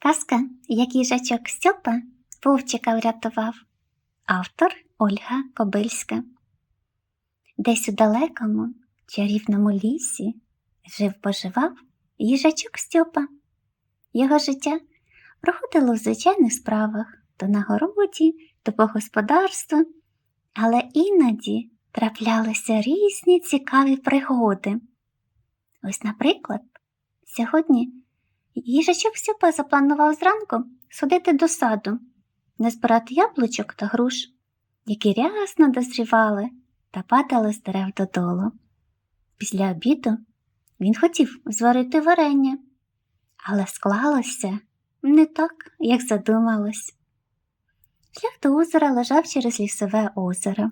Казка, як їжачок Стьопа Вовчика врятував. Автор Ольга Кобильська. Десь у далекому чарівному лісі жив поживав їжачок Стьопа. Його життя проходило в звичайних справах то на городі, то по господарству, але іноді траплялися різні цікаві пригоди. Ось, наприклад, сьогодні їжачок Стьопа запланував зранку сходити до саду, назбирати яблучок та груш, які рясно дозрівали та падали з дерев додолу. Після обіду він хотів зварити варення, але склалося не так, як задумалось. Шлях до озера лежав через лісове озеро.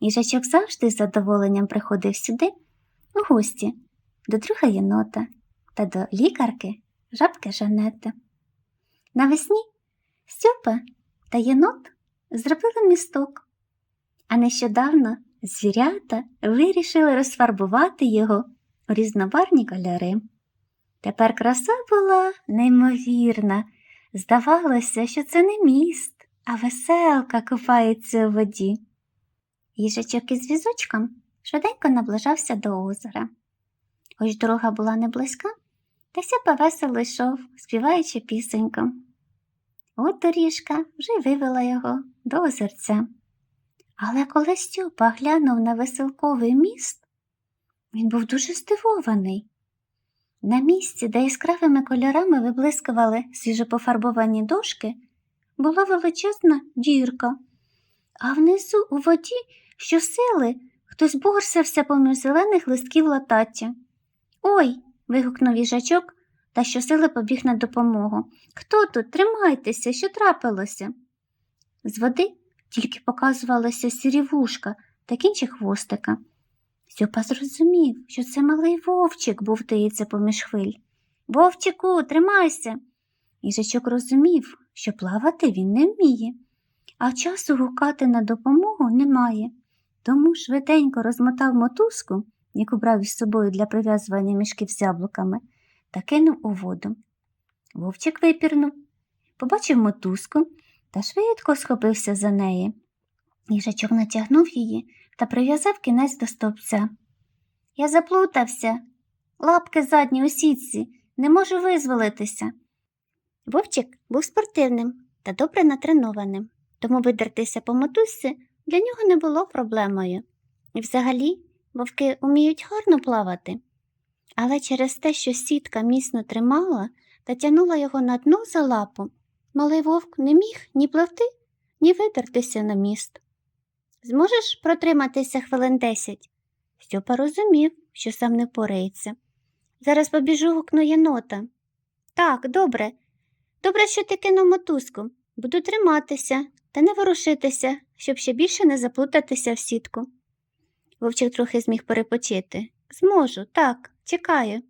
Їжачок завжди з задоволенням приходив сюди у гості до друга єнота та до лікарки жабки Жанети. Навесні Стьопа та єнот зробили місток, а нещодавно звірята вирішили розфарбувати його у різнобарні кольори. Тепер краса була неймовірна. Здавалося, що це не міст, а веселка купається у воді. Їжачок із візочком швиденько наближався до озера. Хоч дорога була не близька, та Сяпа весело йшов, співаючи пісеньку. От доріжка вже вивела його до озерця. Але коли Стьопа глянув на веселковий міст, він був дуже здивований. На місці, де яскравими кольорами виблискували свіжопофарбовані дошки, була величезна дірка, а внизу у воді щосили хтось борсався поміж зелених листків латаття. Ой. Вигукнув їжачок та щосили побіг на допомогу. Хто тут? Тримайтеся, що трапилося? З води тільки показувалася сірі вушка та кінчик хвостика. Сьопа зрозумів, що це малий вовчик бовтається поміж хвиль. Вовчику, тримайся. Їжачок розумів, що плавати він не вміє, а часу гукати на допомогу немає, тому швиденько розмотав мотузку, яку брав із собою для прив'язування мішків з яблуками, та кинув у воду. Вовчик випірнув, побачив мотузку та швидко схопився за неї. Їжачок натягнув її та прив'язав кінець до стовпця. Я заплутався, лапки задні у сітці, не можу визволитися. Вовчик був спортивним та добре натренованим, тому видертися по мотузці для нього не було проблемою. І взагалі вовки уміють гарно плавати. Але через те, що сітка міцно тримала та тягнула його на дно за лапу, малий вовк не міг ні пливти, ні видертися на міст. Зможеш протриматися хвилин десять? Стьопа розумів, що сам не порається. Зараз побіжу гукну єнота. Так, добре. Добре, що ти кинув мотузку. Буду триматися та не ворушитися, щоб ще більше не заплутатися в сітку. Вовчик трохи зміг перепочити. Зможу, так, чекаю.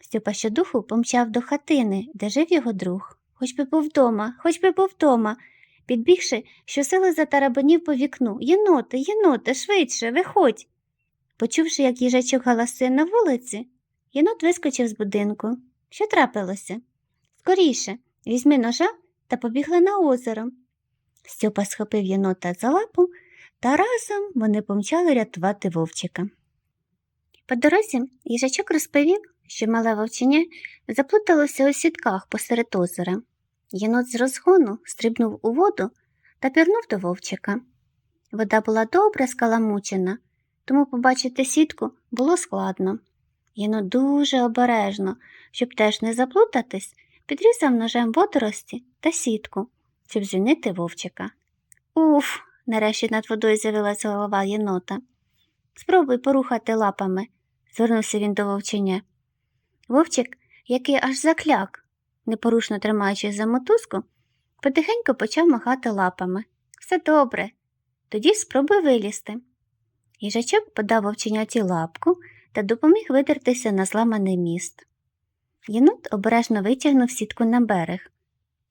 Стьопа щодуху помчав до хатини, де жив його друг. Хоч би був вдома, хоч би був вдома. Підбігши, щосили затарабанів по вікну. Єноте, єноте, швидше, виходь. Почувши, як їжачок галасує на вулиці, єнот вискочив з будинку. Що трапилося? Скоріше, візьми ножа та побігли на озеро. Стьопа схопив єнота за лапу, та разом вони помчали рятувати вовчика. По дорозі їжачок розповів, що мале вовченя заплуталося у сітках посеред озера. Єнот з розгону стрибнув у воду та пірнув до вовчика. Вода була добре скаламучена, тому побачити сітку було складно. Єнот дуже обережно, щоб теж не заплутатись, підрізав ножем водорості та сітку, щоб звільнити вовчика. Уф, нарешті над водою з'явилася голова єнота. Спробуй порухати лапами, звернувся він до вовченя. Вовчик, який аж закляк, непорушно тримаючись за мотузку, потихеньку почав махати лапами. Все добре. Тоді спробуй вилізти. Їжачок подав вовченяті лапку та допоміг видертися на зламаний міст. Єнот обережно витягнув сітку на берег.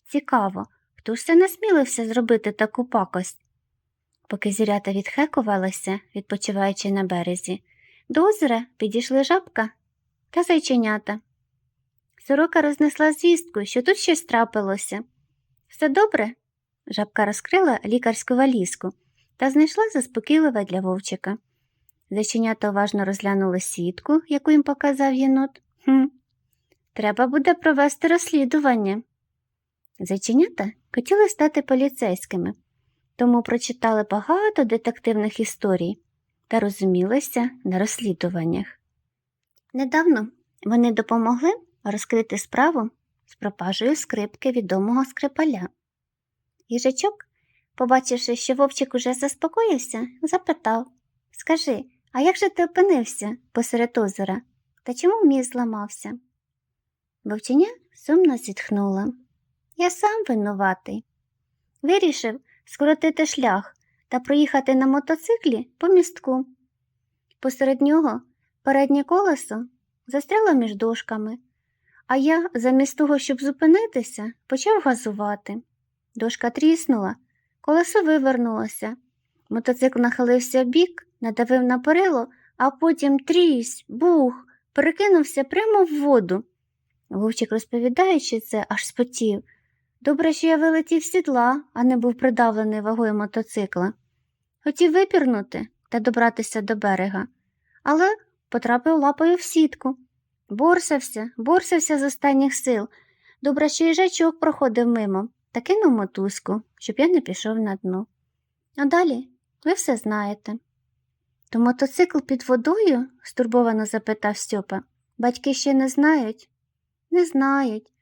Цікаво, хто ж це насмілився зробити таку пакость? Поки зірята відхекувалися, відпочиваючи на березі, до озера підійшли жабка та зайченята. Сорока рознесла звістку, що тут щось трапилося. Все добре? Жабка розкрила лікарську валізку та знайшла заспокійливе для вовчика. Зайченята уважно розглянули сітку, яку їм показав єнот. Хм, треба буде провести розслідування. Зайченята хотіли стати поліцейськими, тому прочитали багато детективних історій та розумілися на розслідуваннях. Недавно вони допомогли розкрити справу з пропажею скрипки відомого скрипаля. Їжачок, побачивши, що вовчик уже заспокоївся, запитав Скажи, а як же ти опинився посеред озера? Та чому міст зламався? Вовченя сумно зітхнула. Я сам винуватий. Вирішив скоротити шлях та проїхати на мотоциклі по містку. Посеред нього переднє колесо застряло між дошками, а я, замість того, щоб зупинитися, почав газувати. Дошка тріснула, колесо вивернулося. Мотоцикл нахилився в бік, надавив на перило, а потім трісь, бух, перекинувся прямо в воду. Вовчик, розповідаючи це, аж спотів. Добре, що я вилетів з сідла, а не був придавлений вагою мотоцикла. Хотів випірнути та добратися до берега, але потрапив лапою в сітку. Борсався, борсався з останніх сил. Добре, що їжачок проходив мимо та кинув мотузку, щоб я не пішов на дно. А далі ви все знаєте. То мотоцикл під водою? стурбовано запитав Стьопа. Батьки ще не знають? Не знають.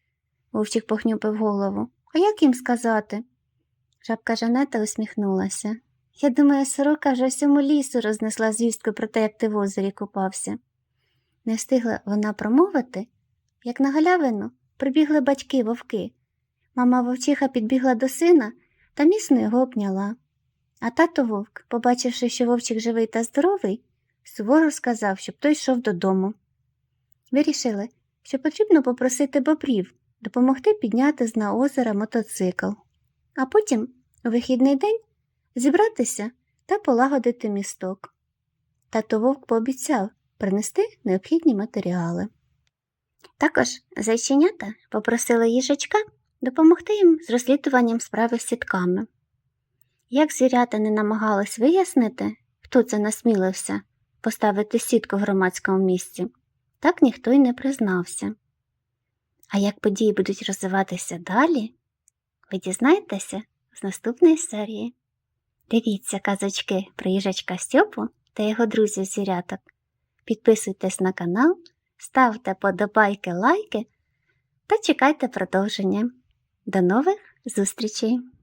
Вовчик похнюпив голову. А як їм сказати? Жабка Жанета усміхнулася. Я думаю, сорока вже всьому лісу рознесла звістку про те, як ти в озері купався. Не встигла вона промовити, як на галявину прибігли батьки вовки. Мама вовчиха підбігла до сина та міцно його обняла. А тато вовк, побачивши, що вовчик живий та здоровий, суворо сказав, щоб той йшов додому. Вирішили, що потрібно попросити бобрів допомогти підняти з дна озера мотоцикл, а потім, у вихідний день, зібратися та полагодити місток. Тато вовк пообіцяв принести необхідні матеріали. Також зайченята попросили їжачка допомогти їм з розслідуванням справи з сітками. Як звірята не намагались вияснити, хто це насмілився поставити сітку в громадському місці, так ніхто й не признався. А як події будуть розвиватися далі, ви дізнаєтеся з наступної серії. Дивіться казочки про їжачка Стьопу та його друзів зіряток. Підписуйтесь на канал, ставте подобайки, лайки та чекайте продовження. До нових зустрічей!